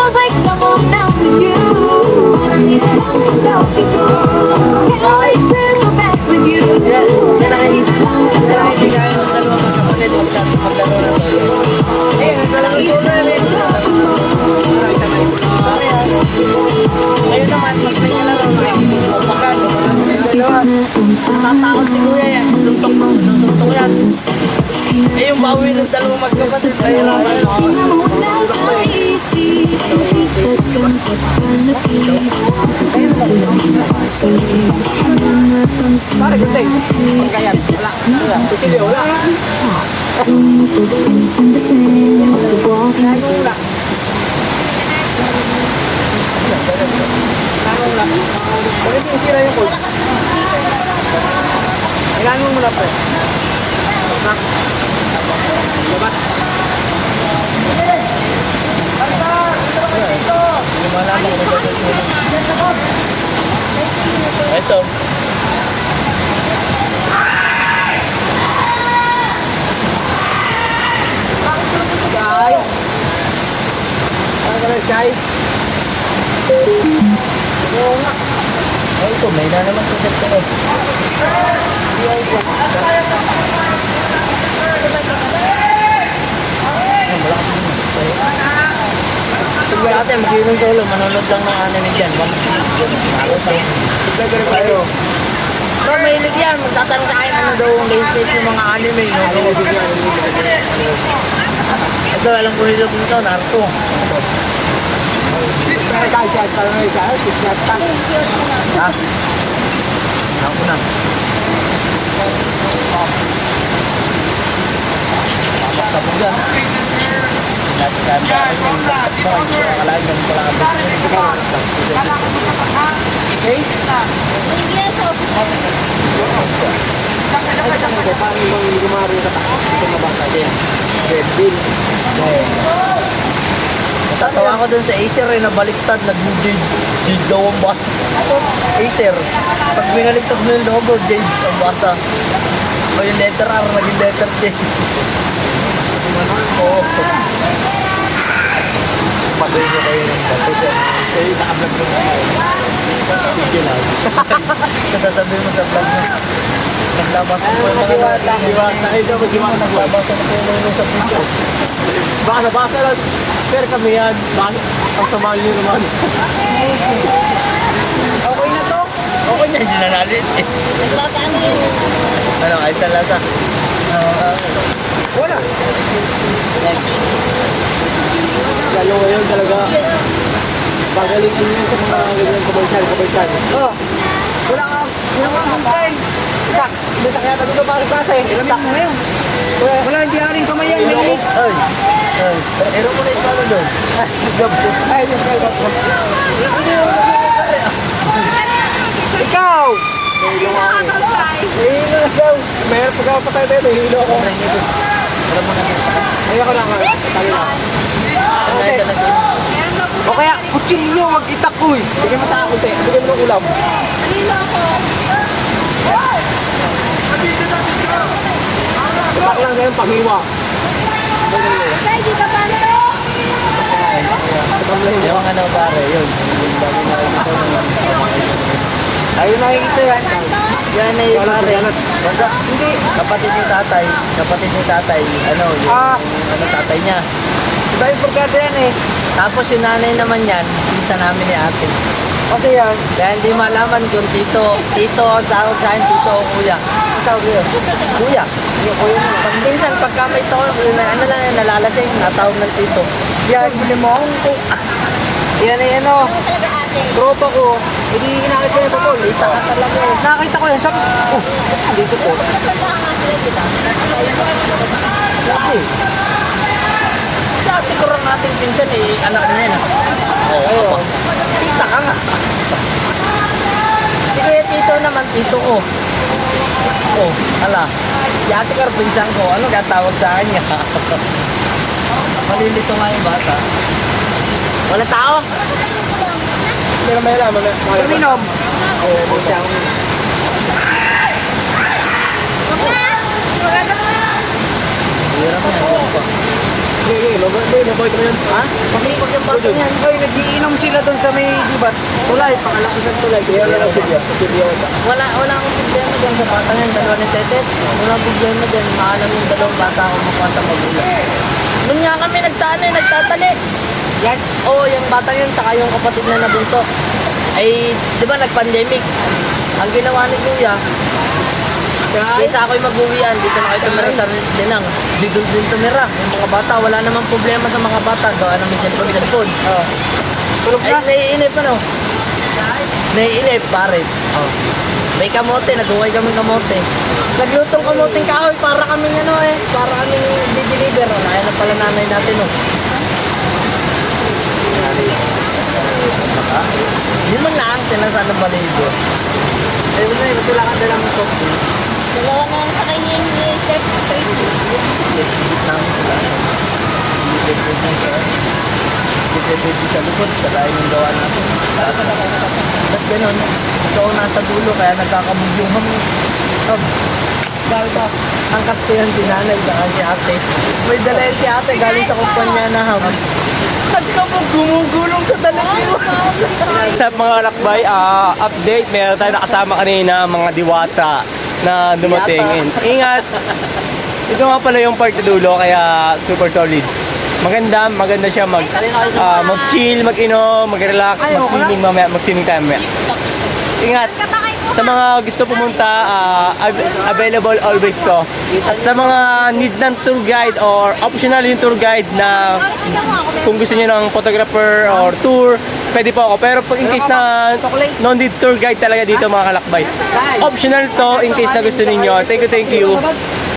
Feels like someone else with you. Wanna be strong without you. Can't wait to go back with you. Wanna be strong without you. Kaya bawi ng dalawang magkapatid, ayun ang Pare, gutay. Pagkayan. Wala. Wala. Hindi, wala. Wala. Wala. Bakit yung sira yung code? Kailangan mo muna, pre. Ha? Ito. Sky. Ano ka na, Sky? Oo nga. Ay, ito, may na naman sa set ko. Sige ate, mag-inom solo. Manonood lang ng anime dyan. Sige tayo. So, mahilig yan. Magtatanong sa akin ano daw ang latest ng mga anime. No? Ito, alam ko nito dito, Naruto. Ha? Ako na. Tapos yan. Natin kaya ba? Akalain ganun pala kami. Okay? Paano mo yung gumari ka pa? Ito na bata din. Red Bull. Tatawa ko dun sa Acer eh, nabaliktad, nag-jade daw ang basa. Acer, pag binaliktad mo yung logo, jade ang basa. O yung letter R, naging letter J. Oo. Niyo kayo ng bato dyan. Kayo nakablog mo na kayo. Sige lang. Mo sa vlog mo. Naglabas ko yung mga natin. Diwata. Ito, magiwata. Naglabas ko yung mga sa picture. Baka nabasa lang. Pero kami yan. Baka ang sama niyo naman. Okay na to? Okay na, hindi na nalit eh. Ano, ayos na lasa? Wala. Next. Lalo ngayon talaga. Pagalitin niyo sa mga ganyan commercial, commercial. Oh, wala ka, wala ka complain. Tak, hindi sa kaya tayo para klase. Ilan mo ngayon? Wala, hindi haring kamayan. Ay, ay. Pero mo na ispano doon. Ay, yung kaya Ikaw! Hilo ako. Hilo na daw. Mayroon pagkakapatay tayo, may hilo ako. Ay, ako lang. Tali lang. O kaya, kutsilyo, wag itak ko eh. Bigyan mo sa akin, te. Bigyan mo ng ulam. Itak lang sa'yo, panghiwa. Yung ano pare, yun. Yung dami na ito. Ayun nakikita yan. Yan ay pare. Hindi. Kapatid ni tatay. Kapatid ni tatay. Ano, yung ano tatay niya. Diba yung pagkada yan eh. Tapos yung nanay naman yan, isa namin ni ate. Kasi yan. Kaya hindi malaman kung tito, tito ang tawag sa akin, tito o kuya. Ang tawag yun? Kuya. Yung kuya mo. Pag minsan, pagka may tao, ano lang yan, nalalasing, natawag ng tito. Yan, bili mo akong cook. Yan ay ano, tropa ko, hindi inakit ko yung totoo, lita ka talaga eh. Nakita ko yan, sabi ko, oh, dito po. Laki. Dati ko rin natin pinsan eh, anak niya yan. Oo, oh, Tita ka nga. Si Kuya Tito naman, tito ko. Oh, ala. Si ate Kar, pinsan ko, ano kaya tawag sa kanya? Malilito nga yung bata. Wala tao? Na may alam. Tuminom. Oo, oh, siyang. Hirap na sige, mabait, mabait mo yan. Ha? Pakipag yung bata niyan. Hoy, nagiinom sila doon sa may, di ba? Tulay, pakalakas ng tulay. Kaya na sige, sige ako. Wala, wala akong problema dyan sa bata niyan. Dalawa ni Tetet. Wala akong problema dyan. Maalam yung dalawang bata ako makwanta magulang. Noon nga kami nagtaan eh, nagtatali. Yan, oo, yung bata yun, saka yung kapatid na nabunso. Ay, di ba nag-pandemic? Ang ginawa ni Kuya, Kaysa ako'y mag-uwian, dito na kayo tumira sa Dinang. Dito din tumira. Yung mga bata, wala namang problema sa mga bata. Gawa namin cellphone, cellphone. Oh. Tulog Ay, na. naiinip ano? Naiinip, pare. Oh. May kamote, nag-uway kami kamote. Naglutong kamoteng kahoy para kaming ano eh, para kaming di-deliver. Oh, na pala nanay natin oh. Hindi man lang, sinasa ng baligo. Eh, wala eh, wala ka dalang soft drink. Dalawa na lang sa kanya ni Chef Tracy. Depende sa likod, sa lain yung gawa natin. Ba't ganun? Ikaw nasa dulo, kaya nagkakabugyong kami. Oh, dahil ba? Ang kasi yan si nanay, saka si ate. May dala yan si ate, galing sa kumpanya na ham. Nagkabog, gumugulong sa dalawa. Sa mga lakbay, ah, update, meron tayo nakasama kanina mga diwata na dumating. Ingat! Ito nga pala yung part sa dulo, kaya super solid. Maganda, maganda siya mag, ah, mag-chill, mag-inom, mag-relax, mag-swimming mamaya, mag-swimming tayo mamaya. Ingat! Sa mga gusto pumunta, av- available always to. At sa mga need ng tour guide or optional yung tour guide na kung gusto niyo ng photographer or tour, pwede po ako. Pero pag in case na no need tour guide talaga dito mga kalakbay. Optional to in case na gusto ninyo. Thank you, thank you.